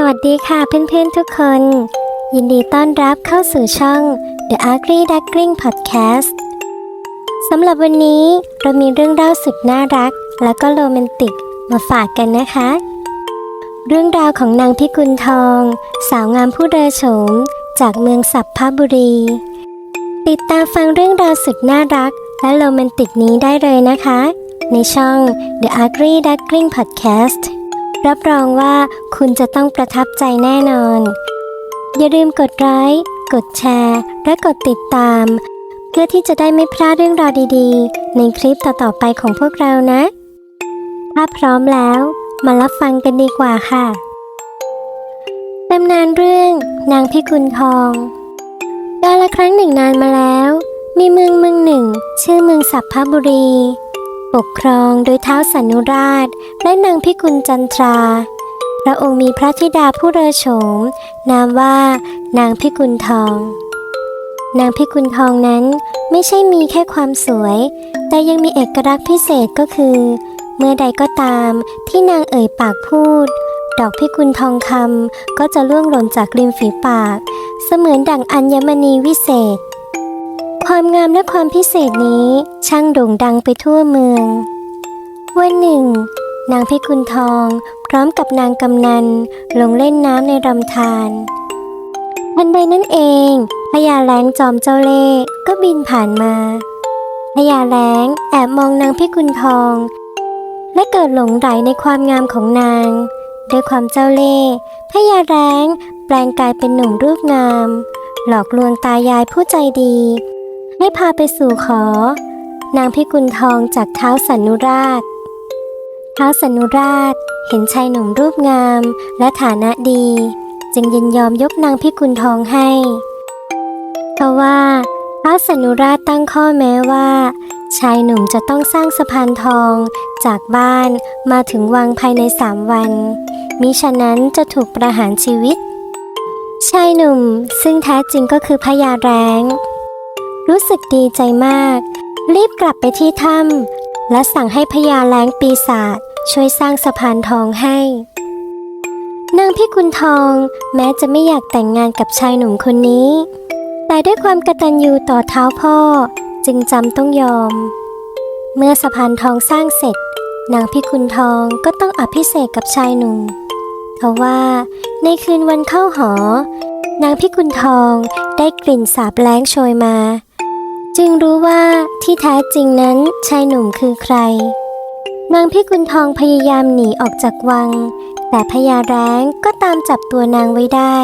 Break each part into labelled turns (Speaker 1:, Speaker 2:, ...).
Speaker 1: สวัสดีค่ะเพื่อนๆทุกคน ยินดีต้อนรับเข้าสู่ช่อง The Ugly Duckling Podcast สำหรับวันนี้เรามีเรื่องเล่าสุดน่ารัก และก็โรแมนติกมาฝากกันนะคะ เรื่องราวของนางพิกุลทอง สาวงามผู้เรือโฉม จากเมืองสัพพบุรี ติดตามฟังเรื่องราวสุดน่ารัก และโรแมนติกนี้ได้เลยนะคะ ในช่อง The Ugly Duckling Podcast รับรองว่าคุณจะต้องประทับใจแน่นอน อย่าลืมกดไลค์กดแชร์ และกดติดตาม เพื่อที่จะได้ไม่พลาดเรื่องราวดีๆ ในคลิปต่อๆไปของพวกเรานะ ถ้าพร้อมแล้ว มารับฟังกันดีกว่าค่ะตำนานเรื่อง นางพิกุลทองกาลครั้งหนึ่งนานมาแล้ว มีเมืองเมืองหนึ่ง ชื่อเมืองสัพพบุรี ปกครองโดยเท้าวสันุราช และนางพิกุลจันทรา พระองค์มีพระธิดาผู้เรอโฉม นามว่านางพิกุลทอง นางพิกุลทองนั้นไม่ใช่มีแค่ความสวย แต่ยังมีเอกลักษณ์พิเศษก็คือ เมื่อใดก็ตามที่นางเอ่ยปากพูด ดอกพิกุลทองคำก็จะล่วงหล่นจากริมฝีปาก เสมือนดั่งอัญมณีวิเศษ ความงามและความพิเศษนี้ช่างโด่งดังไปทั่วเมือง วันหนึ่ง นางพิกุลทอง พร้อมกับนางกำนันลงเล่นน้ำในลำธารทันใดนั้นเองพญาแล้งจอมเจ้าเล่ห์ก็บินผ่านมาพญาแล้งแอบมองนางพิกุลทอง และเกิดหลงไหลในความงามของนาง ด้วยความเจ้าเล่ห์พญาแล้งแปลงกายเป็นหนุ่มรูปงาม หลอกลวงตายายผู้ใจดี ให้พาไปสู่ขอ นางพิกุลทองจากเท้าสันนุราช เท้าสันนุราชเห็นชายหนุ่มรูปงามและฐานะดี จึงยินยอมยกนางพิกุลทองให้เพราะว่าเท้าสันนุราชตั้งข้อแม้ว่า ชายหนุ่มจะต้องสร้างสะพานทองจากบ้านมาถึงวังภายในสามวัน มิฉะนั้นจะถูกประหารชีวิต ชายหนุ่มซึ่งแท้จริงก็คือพญาแร้ง รู้สึกดีใจมาก รีบกลับไปที่ถ้ำและสั่งให้พญาแล้งปีศาจช่วยสร้างสะพานทองให้ นางพิกุลทองแม้จะไม่อยากแต่งงานกับชายหนุ่มคนนี้ แต่ด้วยความกตัญญูต่อเท้าพ่อจึงจำต้องยอม เมื่อสะพานทองสร้างเสร็จ นางพิกุลทองก็ต้องอภิเษกกับชายหนุ่มเพราะว่าในคืนวันเข้าหอ นางพิกุลทองได้กลิ่นสาบแล้งโชยมา จึงรู้ว่าที่แท้จริงนั้นชายหนุ่มคือใคร นางพิกุลทองพยายามหนีออกจากวัง แต่พญาแร้งก็ตามจับตัวนางไว้ได้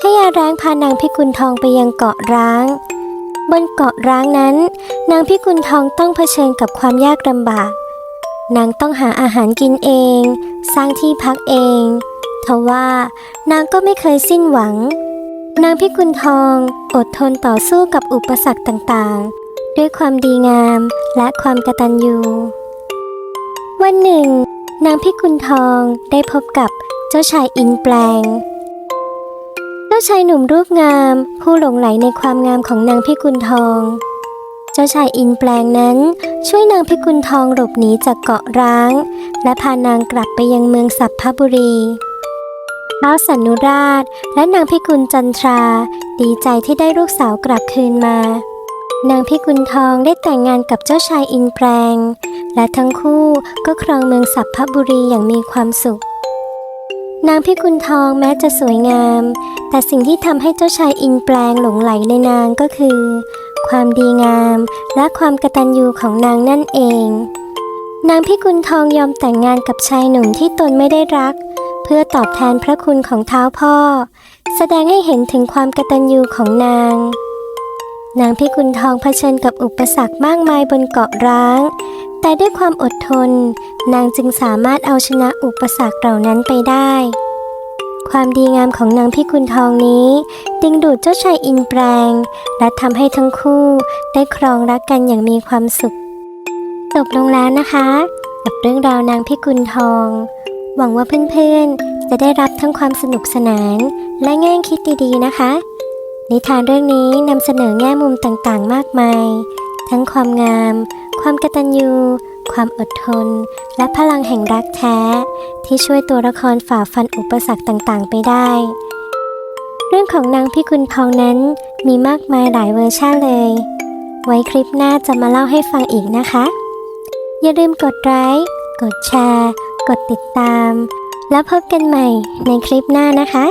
Speaker 1: พญาแร้งพานางพิกุลทองไปยังเกาะร้าง บนเกาะร้างนั้น นางพิกุลทองต้องเผชิญกับความยากลำบาก นางต้องหาอาหารกินเอง สร้างที่พักเองทว่านางก็ไม่เคยสิ้นหวัง นางพิกุลทองอดทนต่อสู้กับอุปสรรคต่างๆ ด้วยความดีงามและความกตัญญู วันหนึ่ง นางพิกุลทองได้พบกับเจ้าชายอินแปลง เจ้าชายหนุ่มรูปงามผู้หลงไหลในความงามของนางพิกุลทอง เจ้าชายอินแปลงนั้นช่วยนางพิกุลทองหลบหนีจากเกาะร้าง และพานางกลับไปยังเมืองสัพพบุรี ท้าวสันนุราช และนางพิกุลจันทรา ดีใจที่ได้ลูกสาวกลับคืนมา นางพิกุลทองได้แต่งงานกับเจ้าชายอินแปลง และทั้งคู่ก็ครองเมืองสัพพบุรีอย่างมีความสุข นางพิกุลทองแม้จะสวยงาม แต่สิ่งที่ทำให้เจ้าชายอินแปลงหลงไหลในนางก็คือ ความดีงามและความกตัญญูของนางนั่นเองนางพิกุลทองยอมแต่งงานกับชายหนุ่มที่ตนไม่ได้รัก เพื่อตอบแทนพระคุณของเท้าพ่อ แสดงให้เห็นถึงความกตัญญูของนาง นางพิกุลทองเผชิญกับอุปสรรคมากมายบนเกาะร้าง แต่ด้วยความอดทน นางจึงสามารถเอาชนะอุปสรรคเหล่านั้นไปได้ ความดีงามของนางพิกุลทองนี้ ดึงดูดเจ้าชายอินแปลง และทำให้ทั้งคู่ได้ครองรักกันอย่างมีความสุขจบลงแล้วนะคะ กับเรื่องราวนางพิกุลทอง หวังว่าเพื่อนๆ จะได้รับทั้งความสนุกสนานและแง่คิดดีๆนะคะ นิทานเรื่องนี้นำเสนอแง่มุมต่างๆ มากมาย ทั้งความงาม ความกตัญญู ความอดทน และพลังแห่งรักแท้ ที่ช่วยตัวละครฝ่าฟันอุปสรรคต่างๆ ไปได้ เรื่องของนางพิกุลทองนั้นมีมากมายหลายเวอร์ชันเลย ไว้คลิปหน้าจะมาเล่าให้ฟังอีกนะคะ อย่าลืมกดไลค์ กดแชร์ กดติดตาม แล้วพบกันใหม่ในคลิปหน้านะคะ